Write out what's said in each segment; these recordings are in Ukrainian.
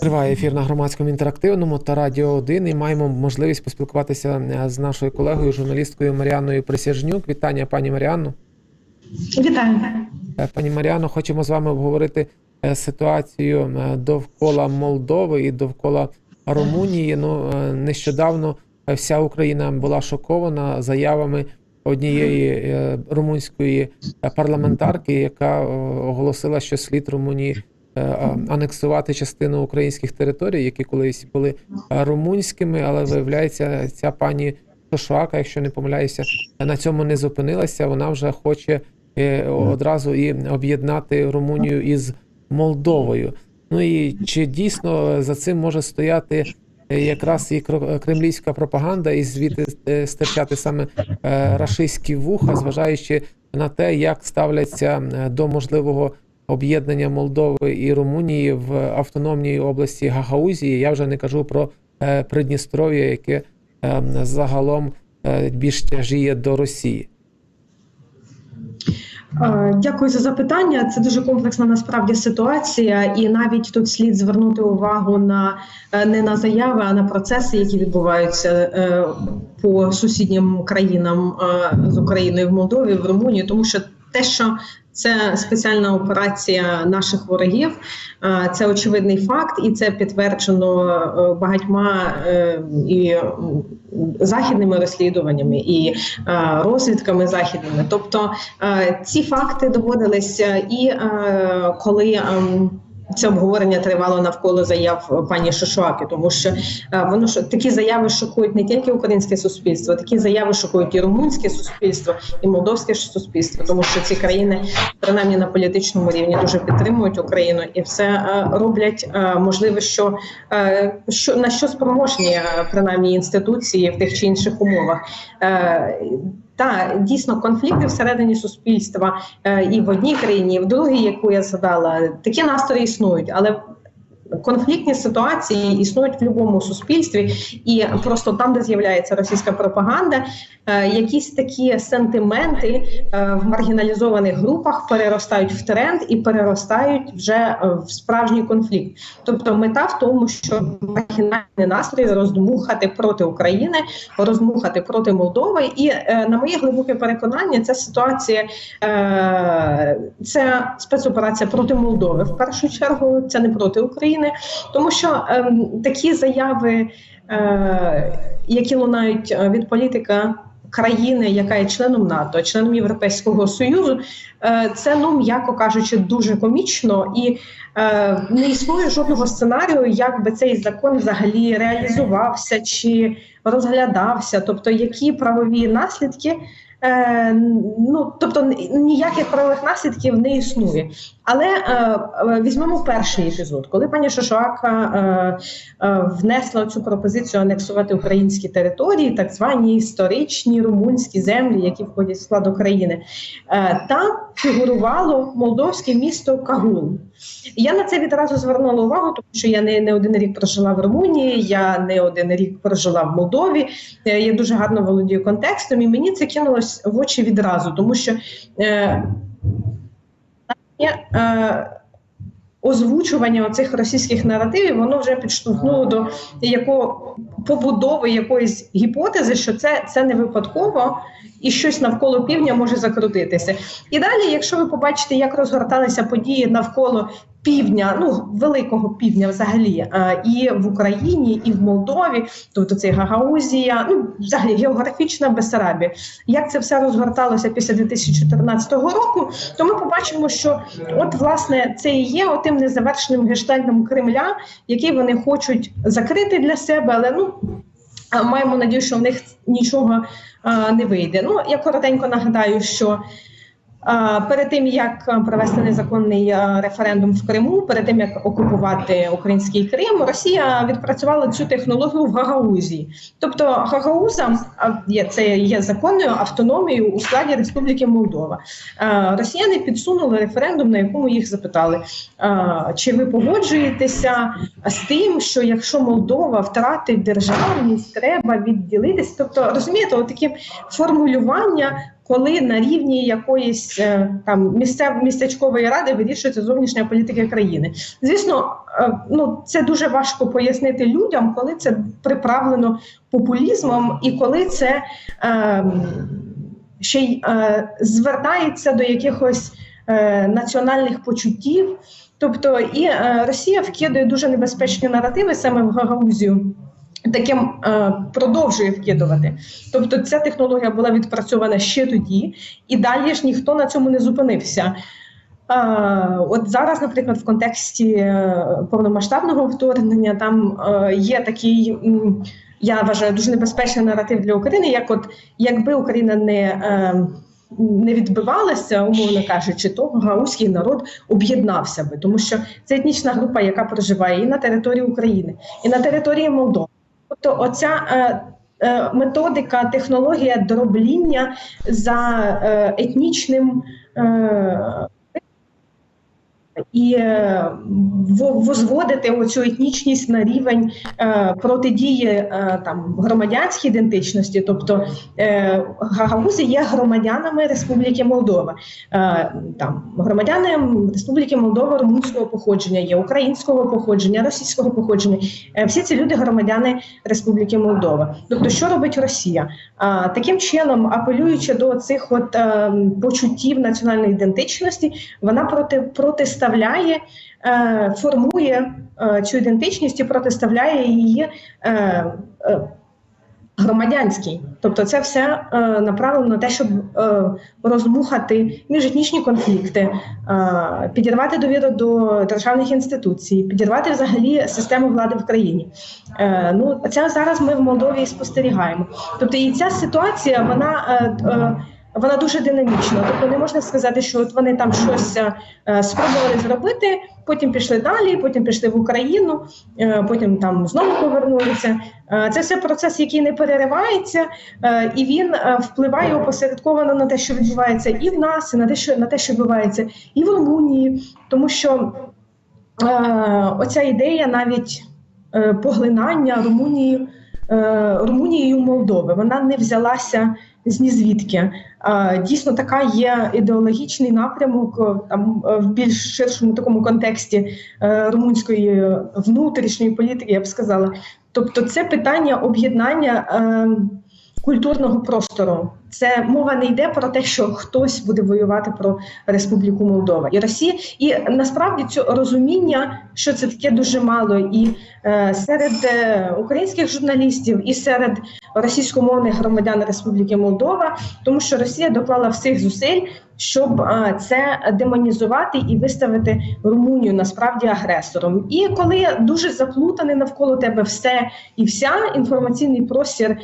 Триває ефір на громадському інтерактивному та радіо 1 і маємо можливість поспілкуватися е, з нашою колегою, журналісткою Маріаною Присяжнюк. Вітання, пані Маріанно. Вітаю. Е, Пані Маріано, хочемо з вами обговорити е, ситуацію довкола Молдови і довкола Румунії. Ну нещодавно вся Україна була шокована заявами однієї румунської парламентарки, яка оголосила, що слід Румунії анексувати частину українських територій, які колись були е, румунськими, але виявляється, ця пані Шошуака, якщо не помиляюся, на цьому не зупинилася. Вона вже хоче е, одразу і об'єднати Румунію із Молдовою. Ну і чи дійсно за цим може стояти е, якраз і кремлівська пропаганда, і звідти е, стирчати саме е, рашистські вуха, зважаючи на те, як ставляться е, до можливого об'єднання Молдови і Румунії в автономній області Гагаузії. Я вже не кажу про е, Придністров'я, яке е, загалом е, більш тяжіє до Росії. Дякую за запитання. Це дуже комплексна насправді ситуація, і навіть тут слід звернути увагу на е, не на заяви, а на процеси, які відбуваються по сусіднім країнам з Україною в Молдові, в Румунії, тому що те, що це спеціальна операція наших ворогів, це очевидний факт, і це підтверджено е, багатьма е, і західними розслідуваннями і е, розвідками західними. Тобто ці факти доводилися, і коли ем, це обговорення тривало навколо заяв пані Шишуаки, тому що е, воно ж такі заяви шокують не тільки українське суспільство, такі заяви шокують і румунське суспільство, і молдовське суспільство, тому що ці країни, принаймні на політичному рівні, дуже підтримують Україну і все е, роблять е, можливе, що, що на що спроможні принаймні інституції в тих чи інших умовах. Та дійсно конфлікти всередині суспільства е, і в одній країні, і в другій, яку я згадала, такі настрої існують, але. Конфліктні ситуації існують в будь-якому суспільстві, і просто там, де з'являється російська пропаганда, е, якісь такі сентименти е, в маргіналізованих групах переростають в тренд і переростають вже е, в справжній конфлікт. Тобто, мета в тому, щоб маргінальний настрій роздмухати проти України, роздмухати проти Молдови. І на моє глибоке переконання, ця ситуація це спецоперація проти Молдови. В першу чергу це не проти України, тому що е, такі заяви, е, які лунають е, від політика. Країни, яка є членом НАТО, членом Європейського союзу, е, це ну м'яко кажучи, дуже комічно і не існує жодного сценарію, як би цей закон взагалі реалізувався чи розглядався, тобто які правові наслідки. Е, ну тобто ніяких правових наслідків не існує. Але е, е, візьмемо перший епізод, коли пані Шошуака е, е, внесла цю пропозицію анексувати українські території, так звані історичні румунські землі, які входять в склад України, е, там фігурувало молдовське місто Кагул. Я на це відразу звернула увагу, тому що я не, не один рік прожила в Румунії, я не один рік прожила в Молдові. е, Я дуже гарно володію контекстом, і мені це кинулось в очі відразу, тому що. Е, е, Озвучування цих російських наративів воно вже підштовхнуло до якого побудови якоїсь гіпотези, що це, це не випадково і щось навколо півдня може закрутитися. І далі, якщо ви побачите, як розгорталися події навколо півдня, ну великого півдня, взагалі, е, і в Україні, і в Молдові, тобто це Гагаузія, ну взагалі географічна Бесарабія, як це все розгорталося після 2014 року, то ми побачимо, що от власне це і є отим незавершеним гештальтом Кремля, який вони хочуть закрити для себе, але ну. Маємо надію, що в них нічого не вийде. Ну я коротенько нагадаю, що перед тим як провести незаконний референдум в Криму, перед тим як окупувати український Крим, Росія відпрацювала цю технологію в Гагаузії. Тобто Гагауза це є законною автономією у складі Республіки Молдова. Росіяни підсунули референдум, на якому їх запитали, чи ви погоджуєтеся з тим, що якщо Молдова втратить державність, треба відділитися. Тобто, розумієте, такі формулювання коли на рівні якоїсь е, там місцев містечкової ради вирішується зовнішня політика країни. Звісно, е, ну це дуже важко пояснити людям, коли це приправлено популізмом і коли це е, ще й е, звертається до якихось е, національних почуттів. Тобто і е, Росія вкидає дуже небезпечні наративи саме в Гагаузію. Таким е, продовжує вкидувати. Тобто, ця технологія була відпрацьована ще тоді, і далі ж ніхто на цьому не зупинився. От зараз, наприклад, в контексті е, повномасштабного вторгнення, там е, є такий, я вважаю, дуже небезпечний наратив для України, як от якби Україна не е, не відбивалася, умовно кажучи, то гаузький народ об'єднався би, тому що це етнічна група, яка проживає і на території України, і на території Молдови. Тобто, оця е, е, методика, технологія дробління за е, етнічним. І е, возводити оцю етнічність на рівень е, протидії е, там громадянській ідентичності, тобто гагаузі є громадянами Республіки Молдова. Там громадяни Республіки Молдова румунського походження, є українського походження, російського походження. Всі ці люди громадяни Республіки Молдова. Тобто, що робить Росія? Таким чином, апелюючи до цих от е, почуттів національної ідентичності, вона проти протиставляє, е, формує е, цю ідентичність і протиставляє її. Е, е, тобто це все направлено на те, щоб розмухати міжетнічні конфлікти, підірвати довіру до державних інституцій, підірвати взагалі систему влади в країні. Ну це зараз ми в Молдові спостерігаємо. Тобто, і ця ситуація вона. Вона дуже динамічна. Тобто не можна сказати, що от вони там щось е, спробували зробити, потім пішли далі, потім пішли в Україну, е, потім там знову повернулися. Е, це все процес, який не переривається, і він впливає опосередковано на те, що відбувається і в нас, і на те, що на те, що відбувається і в Румунії, тому що оця ідея навіть поглинання Румунії. Е, Румунією Молдови вона не взялася з нізвідки. Дійсно, така є ідеологічний напрямок е, там е, в більш ширшому такому контексті румунської внутрішньої політики, я б сказала. Тобто, це питання об'єднання культурного простору. Це мова не йде про те, що хтось буде воювати про Республіку Молдова і Росія. І насправді цього розуміння, що це таке дуже мало, і е, серед е, українських журналістів, і серед російськомовних громадян Республіки Молдова, тому що Росія доклала всіх зусиль, щоб е, це демонізувати і виставити Румунію насправді агресором. І коли дуже заплутаний навколо тебе все і вся інформаційний простір. е,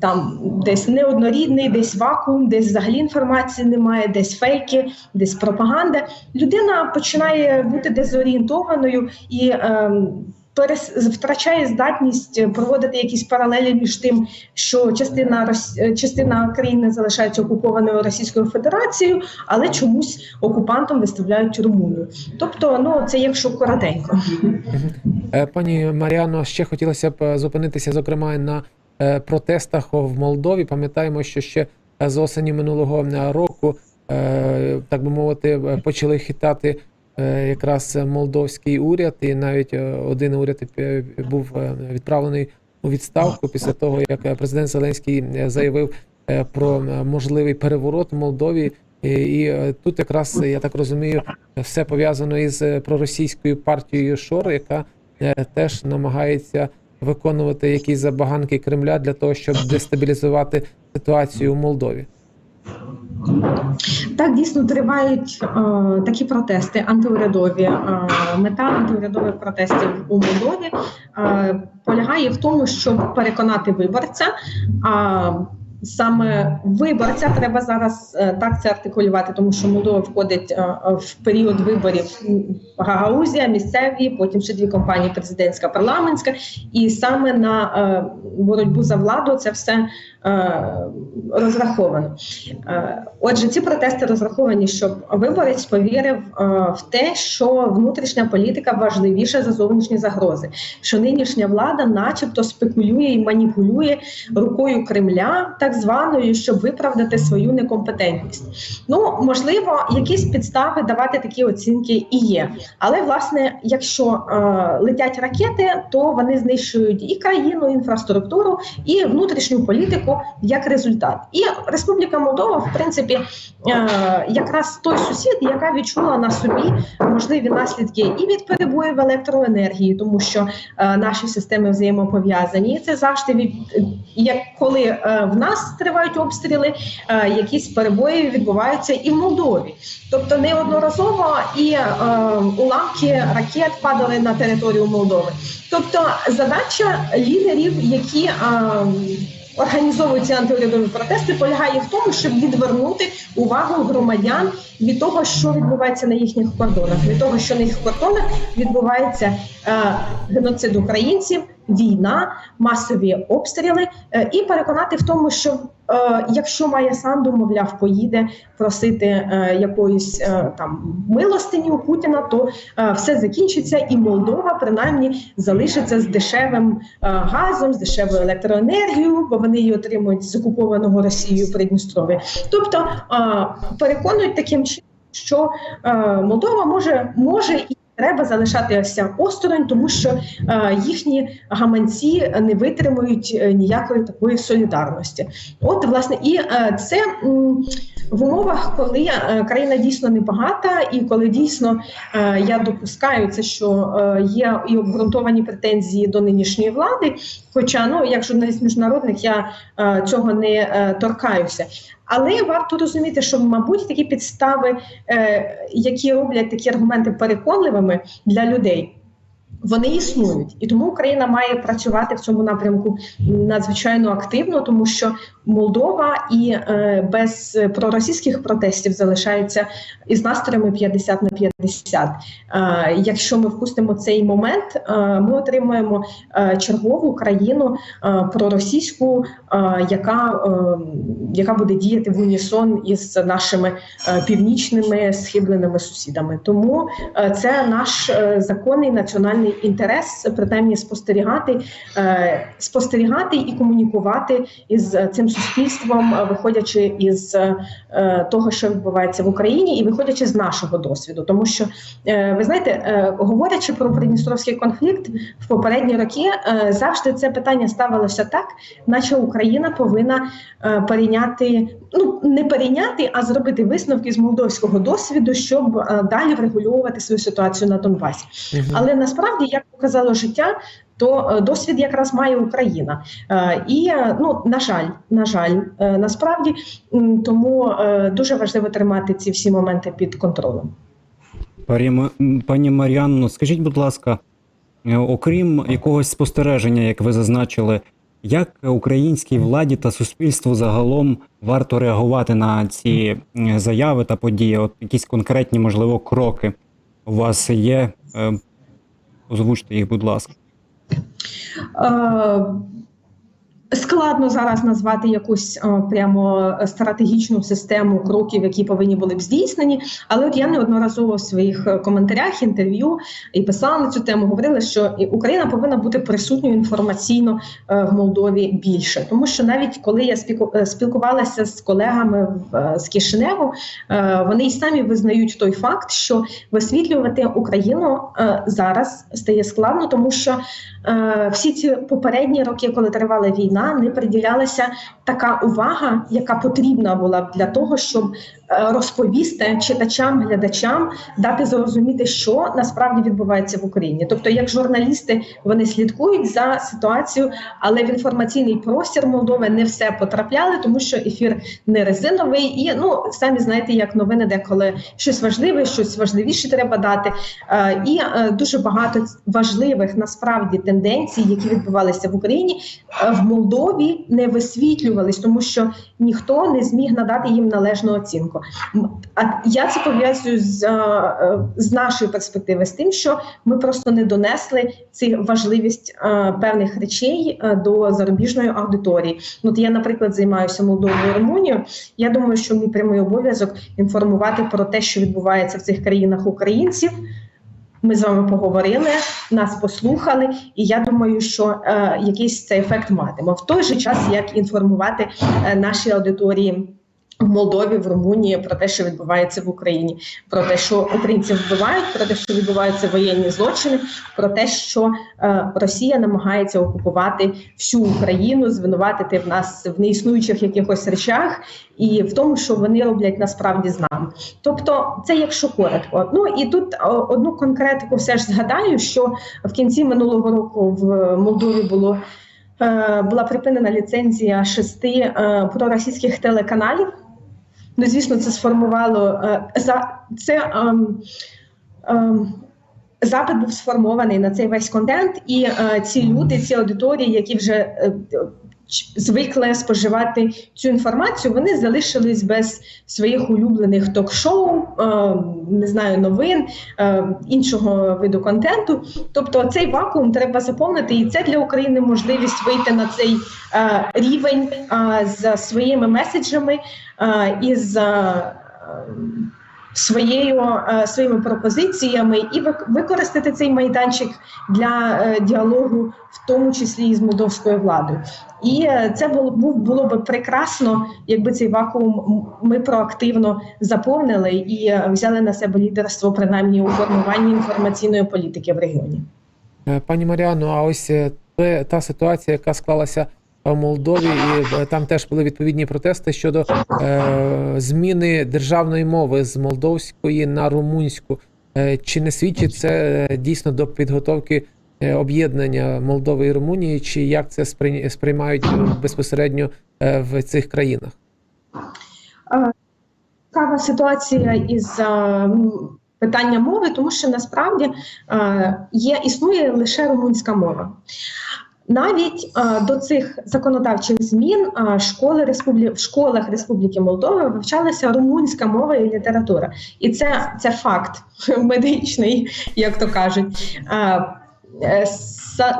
Там десь неоднорідний, десь вакуум, десь взагалі інформації немає, десь фейки, десь пропаганда. Людина починає бути дезорієнтованою і ем, втрачає здатність проводити якісь паралелі між тим, що частина е, частина країни залишається окупованою Російською Федерацією, але чомусь окупантом виставляють Румунію. Тобто, ну це якщо коротенько. Е, Пані Маріано, ще хотілося б е, зупинитися, зокрема, на е, протестах в Молдові. Пам'ятаємо, що ще е, з осені минулого е, року, е, так би мовити, е, почали хитати е, якраз молдовський уряд, і навіть е, один уряд е, був е, відправлений у відставку після того, як е, президент Зеленський е, заявив е, про е, можливий переворот в Молдові. І, е, тут якраз я так розумію, все пов'язано із е, проросійською партією Шор, яка е, теж намагається виконувати якісь забаганки Кремля для того, щоб дестабілізувати ситуацію у Молдові. Так дійсно тривають е, такі протести антиурядові. Е, мета антиурядових протестів у Молдові е, полягає в тому, щоб переконати виборця. А саме виборця треба зараз е, так це артикулювати, тому що Молдова входить е, в період виборів Гагаузія, місцеві, потім ще дві компанії президентська, парламентська, і саме на е, боротьбу за владу це все розраховано. Отже, ці протести розраховані, щоб виборець повірив в те, що внутрішня політика важливіша за зовнішні загрози, що нинішня влада, начебто, спекулює і маніпулює рукою Кремля, так так званою, щоб виправдати свою некомпетентність. Ну можливо, якісь підстави давати такі оцінки і є. Але власне, якщо е, летять ракети, то вони знищують і країну, і інфраструктуру, і внутрішню політику як результат. І Республіка Молдова, в принципі, е, якраз той сусід, яка відчула на собі можливі наслідки і від перебоїв електроенергії, тому що е, наші системи взаємопов'язані. І це завжди від як коли е, в нас тривають обстріли, е, якісь перебої відбуваються і в Молдові. Тобто неодноразово і е, уламки ракет падали на територію Молдови. Тобто задача лідерів, які е, організовують ці антиурядові протести, полягає в тому, щоб відвернути увагу громадян від того, що відбувається на їхніх кордонах, від того, що на їх кордонах відбувається е, геноцид українців, війна, масові обстріли, е, і переконати в тому, що е, якщо має санду, мовляв, поїде просити е, якоїсь там милостині у Путіна, то все закінчиться, і Молдова принаймні залишиться з дешевим газом, з дешевою електроенергією, бо вони її отримують з окупованого Росією Придністров'я. Тобто переконують таким чином, що Молдова може може і. Треба залишатися осторонь, тому що е, їхні гаманці не витримують е, ніякої такої солідарності. От власне, і е, це м, в умовах, коли е, країна дійсно небагата, і коли дійсно е, я допускаю це, що е, є і обґрунтовані претензії до нинішньої влади. Хоча ну як журналіст міжнародник я цього не торкаюся. Але варто розуміти, що мабуть такі підстави, які роблять такі аргументи переконливими для людей. Вони існують, і тому Україна має працювати в цьому напрямку надзвичайно активно, тому що Молдова і е, без проросійських протестів залишається із настроями 50 на 50. Е, якщо ми впустимо цей момент, е, ми отримаємо е, чергову країну проросійську, яка, яка буде діяти в унісон із нашими північними схибленими сусідами. Тому це наш законний національний інтерес, принаймні спостерігати, спостерігати і комунікувати із цим суспільством, виходячи із того, що відбувається в Україні, і виходячи з нашого досвіду, тому що е, ви знаєте, е, говорячи про придністровський конфлікт в попередні роки, е, завжди це питання ставилося так, наче Україна повинна перейняти, ну не перейняти, а зробити висновки з молдовського досвіду, щоб далі врегулювати свою ситуацію на Донбасі. Але насправді, як показало життя, то досвід якраз має Україна. І ну на жаль, на жаль, насправді тому дуже важливо тримати ці всі моменти під контролем. Пані Мар'янно, скажіть, будь ласка, е, окрім якогось спостереження, як ви зазначили, як українській владі та суспільству загалом варто реагувати на ці е, заяви та події? От якісь конкретні, можливо, кроки у вас є? Е, Озвучте їх, будь ласка. Е, Складно зараз назвати якусь е, прямо стратегічну систему кроків, які повинні були б здійснені. Але от я неодноразово в своїх е, коментарях, інтерв'ю і писала на цю тему, говорила, що Україна повинна бути присутньою інформаційно е, в Молдові більше, тому що навіть коли я е, спілкувалася з колегами в е, з Кишиневу, е, вони й самі визнають той факт, що висвітлювати Україну е, зараз стає складно, тому що е, всі ці попередні роки, коли тривала війна, не приділялася така увага, яка потрібна була б для того, щоб е, розповісти читачам, глядачам, дати зрозуміти, що насправді відбувається в Україні. Тобто, як журналісти, вони слідкують за ситуацією, але в інформаційний простір Молдови не все потрапляли, тому що ефір не резиновий, і ну самі знаєте, як новини, деколи щось важливе, щось важливіше треба дати. Е, І е, дуже багато важливих насправді тенденцій, які відбувалися в Україні, в Молдові не висвітлювались, тому що ніхто не зміг надати їм належну оцінку. А я це пов'язую з, е, е, з нашої перспективи, з тим, що ми просто не донесли ці важливість е, певних речей до зарубіжної аудиторії. От я, наприклад, займаюся Молдовою Румунією. Я думаю, що мій прямий обов'язок інформувати про те, що відбувається в цих країнах українців. Ми з вами поговорили, нас послухали, і я думаю, що е, якийсь цей ефект матиме. В той же час, як інформувати е, наші аудиторії в Молдові, в Румунії про те, що відбувається в Україні, про те, що українців вбивають, про те, що відбуваються воєнні злочини, про те, що е, Росія намагається окупувати всю Україну, звинуватити в нас в неіснуючих якихось речах, і в тому, що вони роблять насправді з нами. Тобто, це якщо коротко. Ну і тут о, одну конкретику все ж згадаю, що в кінці минулого року в Молдові було. е, Була припинена ліцензія шести е, проросійських телеканалів. Ну, звісно, це сформувало е, за це. ем, ем, Запит був сформований на цей весь контент, і е, ці люди, ці аудиторії, які вже е, звикли споживати цю інформацію, вони залишились без своїх улюблених ток-шоу, е, не знаю, новин, е, іншого виду контенту. Тобто цей вакуум треба заповнити, і це для України можливість вийти на цей е, рівень з своїми меседжами і з. Своєю своїми пропозиціями і вик- використати цей майданчик для діалогу, тому числі і з молдовською владою. І е, це було було би прекрасно, якби цей вакуум ми проактивно заповнили і е, взяли на себе лідерство, принаймні у формуванні інформаційної політики в регіоні. Е, Пані Маріано, а ось е, те- та ситуація, яка склалася в Молдові, і там теж були відповідні протести щодо е, зміни державної мови з молдовської на румунську. Чи не свідчить це дійсно до підготовки об'єднання Молдови і Румунії, чи як це сприймають е, безпосередньо е, в цих країнах? Цікава ситуація із е, питання мови, тому що насправді е, є існує лише румунська мова. Навіть е, до цих законодавчих змін е, школи республі... в школах Республіки Молдова вивчалася румунська мова і література, і це, це факт медичний, як то кажуть. Е, е, са-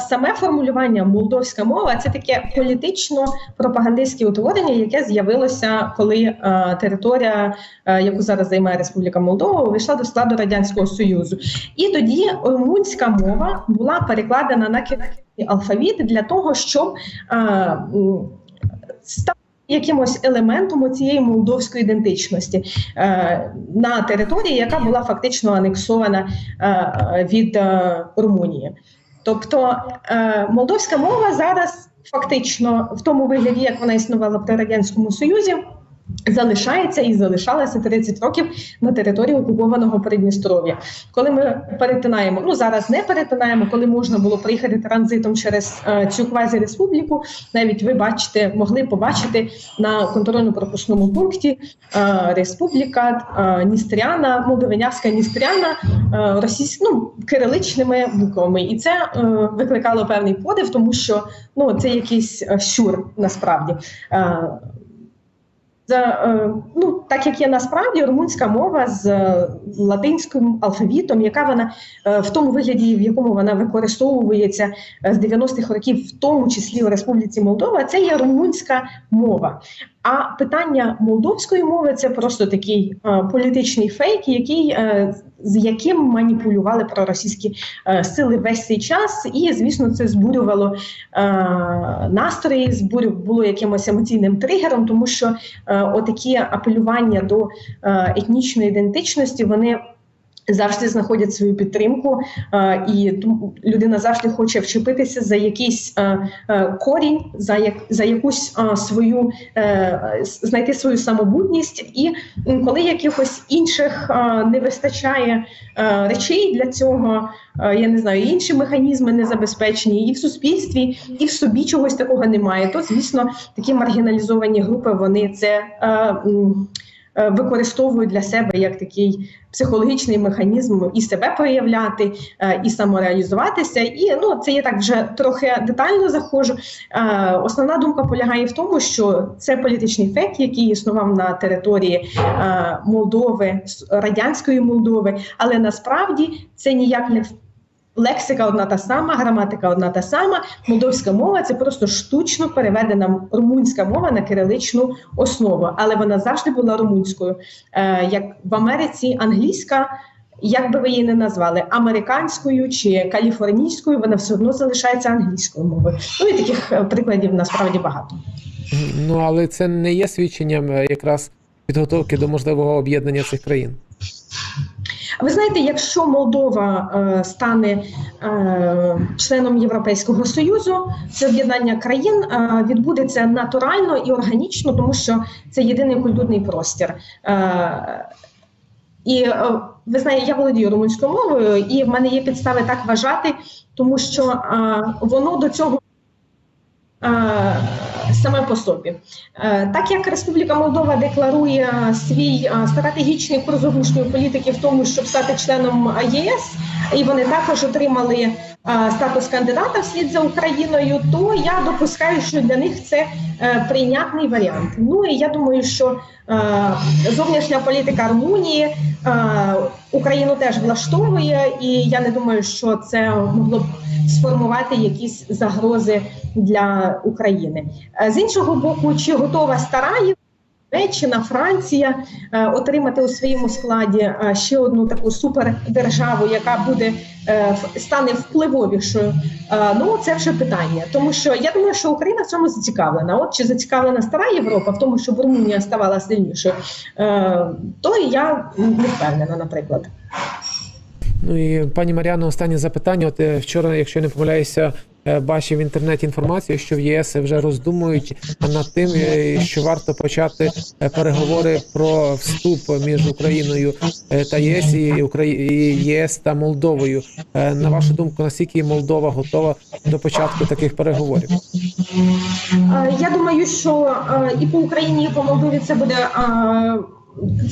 Саме формулювання молдовська мова це таке політично-пропагандистське утворення, яке з'явилося, коли е, територія, е, яку зараз займає Республіка Молдова, увійшла до складу радянського союзу. І тоді румунська мова була перекладена на кирилський алфавіт для того, щоб е, м, стати якимось елементом цієї молдовської ідентичності е, на території, яка була фактично анексована е, від е, Румунії. Тобто е, молдовська мова зараз фактично в тому вигляді, як вона існувала при радянському союзі. Залишається і залишалася 30 років на території окупованого Придністров'я. Коли ми перетинаємо, ну зараз не перетинаємо, коли можна було приїхати транзитом через е, цю квазі-республіку, навіть ви бачите, могли побачити на контрольно-пропускному пункті е, Республіка е, Ністряна, Молдовинявська Ністряна, е, російсь, ну, кириличними буквами. І це е, викликало певний подив, тому що ну, це якийсь е, щур насправді. Е, за, е, ну, так як є насправді румунська мова з е, латинським алфавітом, яка вона е, в тому вигляді, в якому вона використовується з 90-х років, в тому числі у Республіці Молдова, це є румунська мова. А питання молдовської мови це просто такий е, політичний фейк, який е, з яким маніпулювали проросійські е, сили весь цей час, і звісно, це збурювало е, настрої, збурю було якимось емоційним тригером, тому що е, отакі апелювання до е, етнічної ідентичності вони. Завжди знаходять свою підтримку, е, і людина завжди хоче вчепитися за якийсь е, е, корінь, за як за якусь свою знайти свою самобутність. І коли якихось інших не вистачає речей для цього, я не знаю, інші механізми не забезпечені, і в суспільстві, і в собі чогось такого немає. То звісно, такі маргіналізовані групи вони це. Е, Використовують для себе як такий психологічний механізм і себе проявляти, е, і самореалізуватися. І ну це я так вже трохи детально заходжу. Е, Основна думка полягає в тому, що це політичний фейк, який існував на території Молдови, радянської Молдови, але насправді це ніяк не лексика одна та сама, граматика одна та сама. Молдовська мова це просто штучно переведена румунська мова на кириличну основу, але вона завжди була румунською. Е, Як в Америці англійська як би ви її не назвали, американською чи каліфорнійською, вона все одно залишається англійською мовою. Ну і таких е, прикладів насправді багато. Ну але це не є свідченням е, якраз підготовки до можливого об'єднання цих країн. Ви знаєте, якщо Молдова е, стане е, членом Європейського союзу, це об'єднання країн е, відбудеться натурально і органічно, тому що це єдиний культурний простір. Е, і е, ви знаєте, я володію румунською мовою, і в мене є підстави так вважати, тому що е, воно до цього. е, Саме по собі, Е, так як Республіка Молдова декларує свій е, стратегічний курс політики в тому, щоб стати членом ЄС, і вони також отримали статус кандидата вслід за Україною, то я допускаю, що для них це е, прийнятний варіант. Ну і я думаю, що е, зовнішня політика Румунії е, Україну теж влаштовує, і я не думаю, що це могло б сформувати якісь загрози для України. З іншого боку, чи готова стара Німеччина, Франція е, отримати у своєму складі е, ще одну таку супердержаву, яка буде е, стане впливовішою? Ну це вже питання, тому що я думаю, що Україна в цьому зацікавлена. От чи зацікавлена стара Європа в тому, щоб Румунія ставала сильнішою, то я не впевнена, наприклад. Ну і пані Маріано, останнє запитання. От е, вчора, якщо я не помиляюся, е, бачив в інтернеті інформацію, що в ЄС вже роздумують над тим, е, що варто почати переговори про вступ між Україною та ЄС і ЄС та Молдовою. На вашу думку, наскільки Молдова готова до початку таких переговорів? Я думаю, що і по Україні, і по Молдові це буде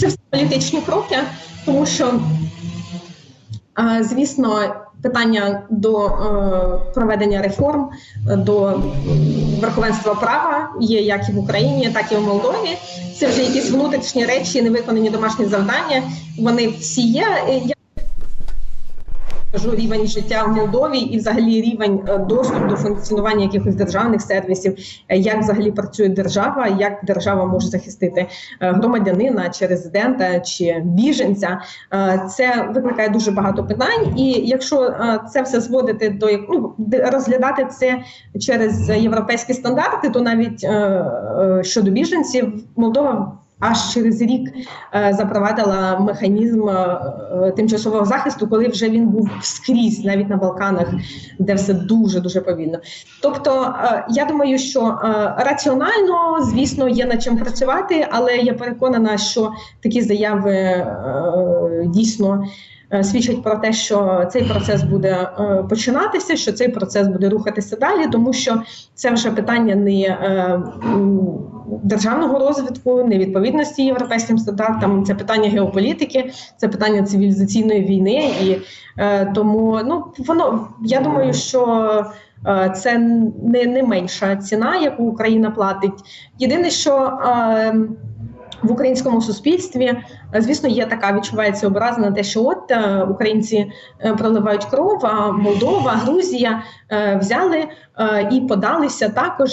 це все політичні кроки, тому що, звісно, питання до е, проведення реформ, е, до верховенства права є як і в Україні, так і в Молдові. Це вже якісь внутрішні речі, невиконані домашні завдання. Вони всі є. Кажу рівень життя в Молдові і взагалі рівень е, доступ до функціонування якихось державних сервісів, е, як взагалі працює держава, як держава може захистити е, громадянина чи резидента чи біженця. Це викликає дуже багато питань. І якщо це все зводити до ну, розглядати це через європейські стандарти, то навіть щодо біженців Молдова. Аж через рік е, запровадила механізм е, е, тимчасового захисту, коли вже він був скрізь, навіть на Балканах, де все дуже дуже повільно. Тобто, я думаю, що раціонально, звісно, є над чим працювати, але я переконана, що такі заяви дійсно. Е, Свідчать про те, що цей процес буде е, починатися, що цей процес буде рухатися далі, тому що це вже питання не е, державного розвитку, невідповідності європейським стандартам, це питання геополітики, це питання цивілізаційної війни, і тому ну воно я думаю, що це не, не менша ціна, яку Україна платить. Єдине, що в українському суспільстві, е, звісно, є така відчувається образа на те, що от е, українці е, проливають кров, а Молдова, Грузія взяли і подалися також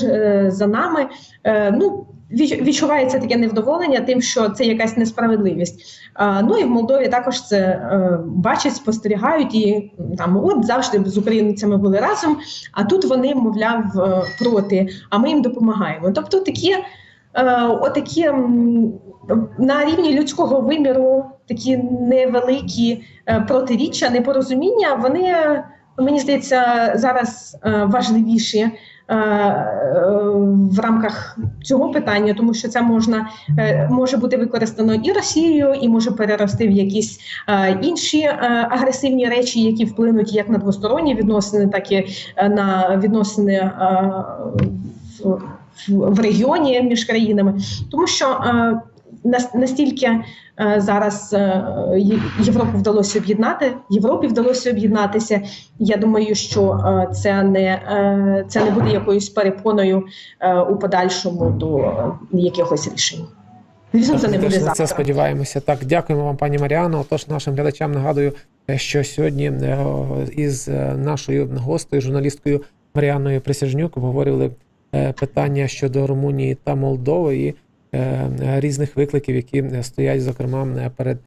за нами. Ну відч- відчувається таке невдоволення тим, що це якась несправедливість. Ну і в Молдові також це бачать, спостерігають і там от завжди з українцями були разом. А тут вони, мовляв, проти, а ми їм допомагаємо. Тобто такі. Е, Отакі на рівні людського виміру такі невеликі е, протиріччя, непорозуміння, вони мені здається зараз е, важливіші в рамках цього питання, тому що це можна може бути використано і Росією, і може перерости в якісь інші агресивні речі, які вплинуть як на двосторонні відносини, так і на відносини в, в- регіоні між країнами, тому що е, нас- настільки е, зараз е, Європу вдалося об'єднати, Європі вдалося об'єднатися. Я думаю, що це не це не буде якоюсь перепоною у подальшому до якихось рішень. Звісно, це не буде на це сподіваємося. Так, дякуємо вам, пані Маріано. Отож, нашим глядачам нагадую, що сьогодні із нашою гостею, журналісткою Маріаною Присяжнюк, обговорювали питання щодо Румунії та Молдови і е, різних викликів, які е, стоять, зокрема, е, перед